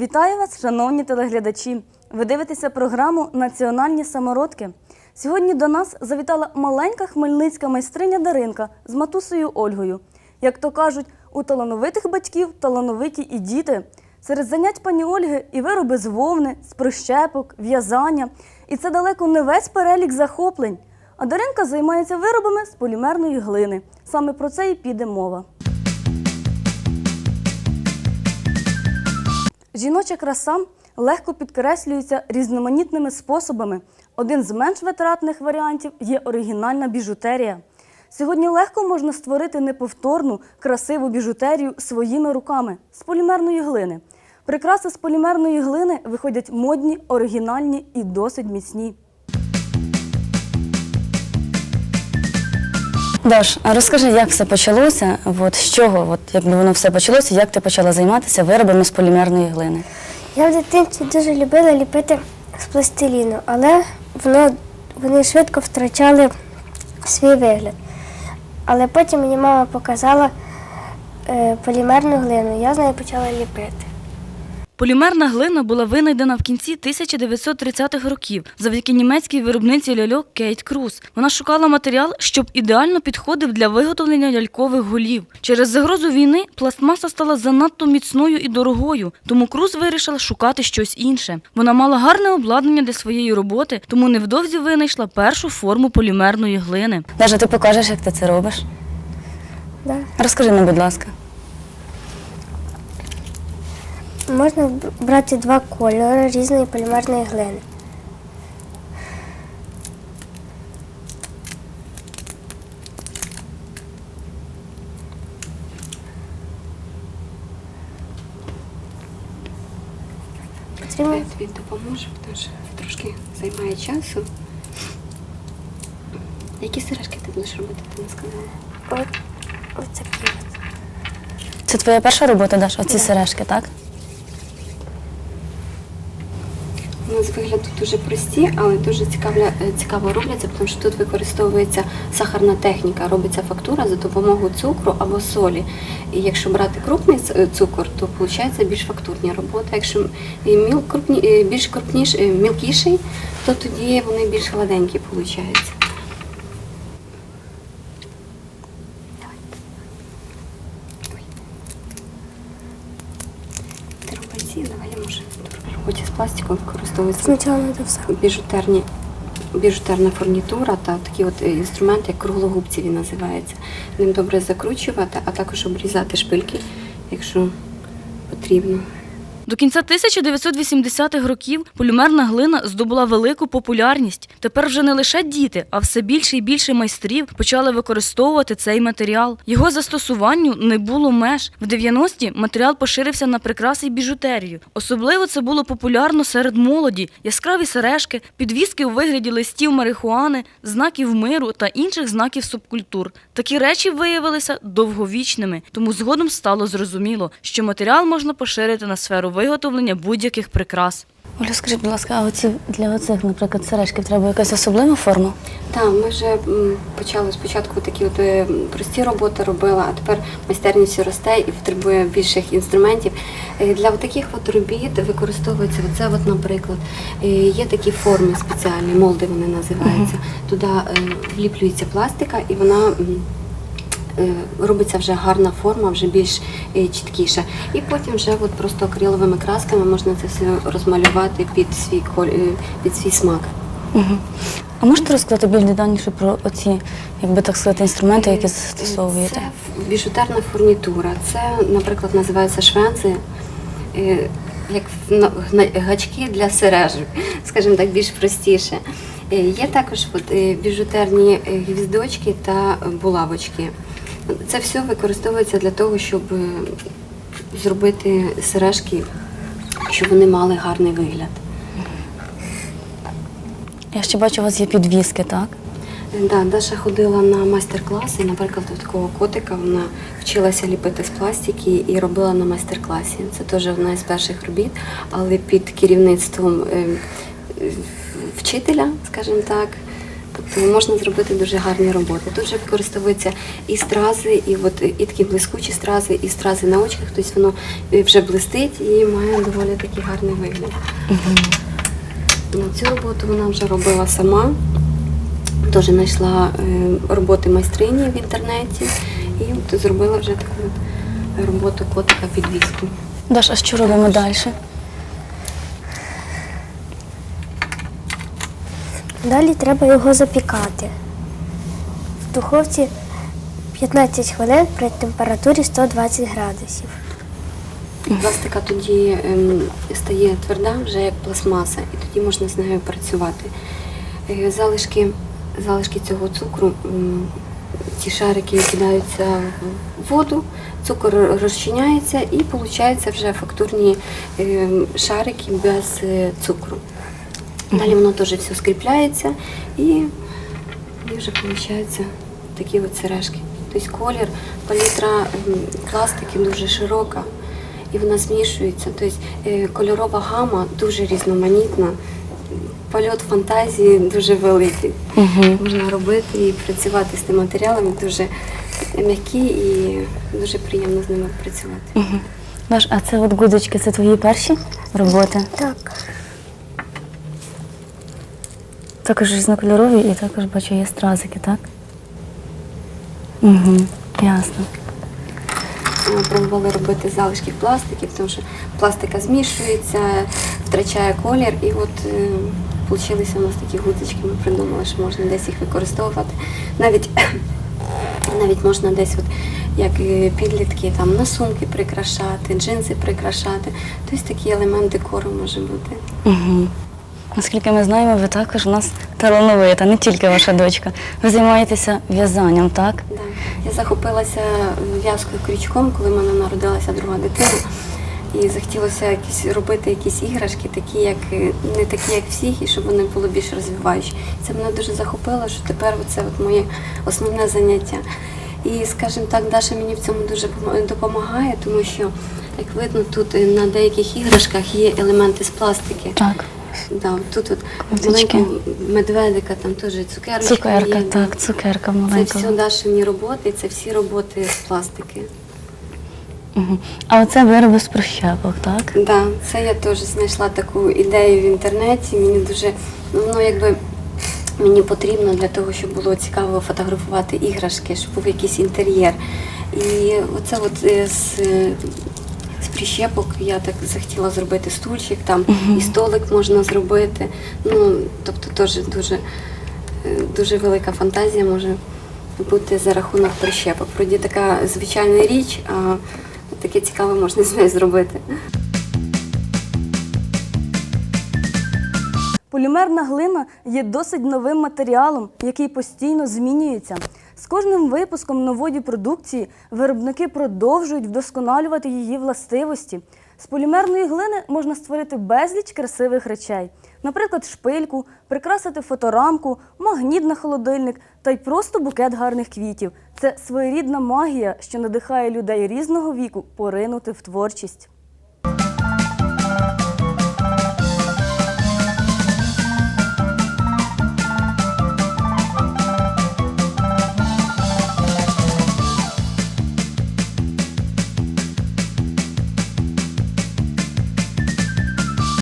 Вітаю вас, шановні телеглядачі! Ви дивитеся програму Національні самородки. Сьогодні до нас завітала маленька хмельницька майстриня Даринка з матусею Ольгою. Як то кажуть, у талановитих батьків талановиті і діти. Серед занять пані Ольги і вироби з вовни, з прищепок, в'язання. І це далеко не весь перелік захоплень. А Даринка займається виробами з полімерної глини. Саме про це і піде мова. Жіноча краса легко підкреслюється різноманітними способами. Один з менш витратних варіантів є оригінальна біжутерія. Сьогодні легко можна створити неповторну, красиву біжутерію своїми руками з полімерної глини. Прикраси з полімерної глини виходять модні, оригінальні і досить міцні. Даш, а розкажи, як все почалося? От, з чого, от, якби воно все почалося, як ти почала займатися виробами з полімерної глини? Я в дитинстві дуже любила ліпити з пластиліну, але воно, вони швидко втрачали свій вигляд. Але потім мені мама показала е, полімерну глину, я з нею почала ліпити. Полімерна глина була винайдена в кінці 1930-х років завдяки німецькій виробниці ляльок Кейт Круз. Вона шукала матеріал, щоб ідеально підходив для виготовлення лялькових голів. Через загрозу війни пластмаса стала занадто міцною і дорогою, тому Круз вирішила шукати щось інше. Вона мала гарне обладнання для своєї роботи, тому невдовзі винайшла першу форму полімерної глини. Даша, ти покажеш, як ти це робиш? Да. Розкажи нам, будь ласка. Можна брати два кольори різної полімерної глини. Потрібно Я тобі допоможу, тому що трошки займає часу. Які сережки ти будеш робити, ти не сказала? от такі. Це твоя перша робота, Даша, оці сережки, так? Вони вигляд вигляду дуже прості, але дуже е, цікаво робляться, тому що тут використовується сахарна техніка, робиться фактура за допомогою цукру або солі. І якщо брати крупний е, цукор, то виходить більш фактурні роботи. Якщо міл, крупні, більш крупніш, е, мілкіший, то тоді вони більш гладенькі виходять. Ти роби ці, давай я може в роботі з пластиком використовується все. біжутерні, біжутерна фурнітура та такі от інструменти, як круглогубці він називається. Ним добре закручувати, а також обрізати шпильки, якщо потрібно. До кінця 1980-х років полімерна глина здобула велику популярність. Тепер вже не лише діти, а все більше і більше майстрів почали використовувати цей матеріал. Його застосуванню не було меж. В 90-ті матеріал поширився на прикраси і біжутерію. Особливо це було популярно серед молоді: яскраві сережки, підвіски у вигляді листів марихуани, знаків миру та інших знаків субкультур. Такі речі виявилися довговічними, тому згодом стало зрозуміло, що матеріал можна поширити на сферу виготовлення будь-яких прикрас. Оля, скажи, будь ласка, а оці для оцих, наприклад, сережків треба якась особлива форма? Так, ми вже почали спочатку такі от е, прості роботи робили, а тепер майстерність росте і потребує більших інструментів. Е, Для таких от робіт використовується оце, от, наприклад, Е, є такі форми спеціальні, молди вони називаються. Туди вліплюється пластика і вона. Е, Робиться вже гарна форма, вже більш е, чіткіша. І потім вже от просто акриловими красками можна це все розмалювати під свій е, під свій смак. А можете розказати більш детальніше про оці, якби так сказати, інструменти, які застосовуєте? Це біжутерна фурнітура. Це, наприклад, називаються швензи, як гачки для сережок, скажімо так, більш простіше. Є також от, біжутерні гвіздочки та булавочки. Це все використовується для того, щоб е, зробити сережки, щоб вони мали гарний вигляд. Я ще бачу, у вас є підвіски, так? Да, Даша ходила на майстер-класи. Наприклад, до такого котика вона вчилася ліпити з пластики і робила на майстер-класі. Це теж одна із перших робіт, але під керівництвом е, е, вчителя, скажімо так. Тобто можна зробити дуже гарні роботи. Тут же використовуються і стрази, і от і такі блискучі стрази, і стрази на очках. Тобто воно е, вже блистить і має доволі такий гарний вигляд. Ну, Цю роботу вона вже робила сама. Теж знайшла е, роботи майстрині в інтернеті і от зробила вже таку роботу котика підвіску. Даш, а що робимо далі? Далі треба його запікати. В духовці 15 хвилин при температурі 120 градусів. Пластика тоді ем, стає тверда, вже як пластмаса, і тоді можна з нею працювати. Е, Залишки, залишки цього цукру, м, ці шарики кидаються в воду, цукор розчиняється і виходить вже фактурні ем, шарики без е, цукру. Далі воно теж все скріпляється і, і вже виходить такі от сережки. Тобто колір, палітра пластики дуже широка і вона змішується. Тобто е, кольорова гама дуже різноманітна, польот фантазії дуже великий. Можна робити і працювати з тим матеріалами дуже м'які і дуже приємно з ними працювати. Даш, а це от гудочки, це твої перші роботи? Так. Також різнокольорові і також бачу є стразики, так? Угу, ясно. Ми пробували робити залишки пластиків, тому що пластика змішується, втрачає колір, і от е, получилися у нас такі гудочки. Ми придумали, що можна десь їх використовувати. Навіть, навіть можна десь, от, як е, підлітки, там на сумки прикрашати, джинси прикрашати. Тобто такий елемент декору може бути. Угу. Наскільки ми знаємо, ви також у нас талановита, не тільки ваша дочка. Ви займаєтеся в'язанням, так? Да. Я захопилася в'язкою крючком, коли в мене народилася друга дитина. І захотілося якісь робити якісь іграшки, такі, як е, не такі, як всіх, і щоб вони були більш розвиваючі. Це мене дуже захопило, що тепер це от моє основне заняття. І, скажімо так, Даша мені в цьому дуже допомагає, тому що, як видно, тут е, на деяких іграшках є елементи з пластики. Так. Да, тут от маленького медведика, там теж цукерочка. Цукерка, є, так, цукерка Це все Дашині роботи, це всі роботи з пластики. Угу. А оце вироби з прищепок, так? Да, це я теж знайшла таку ідею в інтернеті. Мені дуже ну, воно якби мені потрібно для того, щоб було цікаво фотографувати іграшки, щоб був якийсь інтер'єр. І оце от е, з, е, з прищепок я так захотіла зробити стульчик, там і столик можна зробити. Ну, тобто теж дуже, е, дуже велика фантазія може бути за рахунок прищепок. Вроді така звичайна річ, а таке цікаве можна з нею зробити. Полімерна глина є досить новим матеріалом, який постійно змінюється. З кожним випуском нової продукції виробники продовжують вдосконалювати її властивості. З полімерної глини можна створити безліч красивих речей, наприклад, шпильку, прикрасити фоторамку, магніт на холодильник та й просто букет гарних квітів. Це своєрідна магія, що надихає людей різного віку поринути в творчість.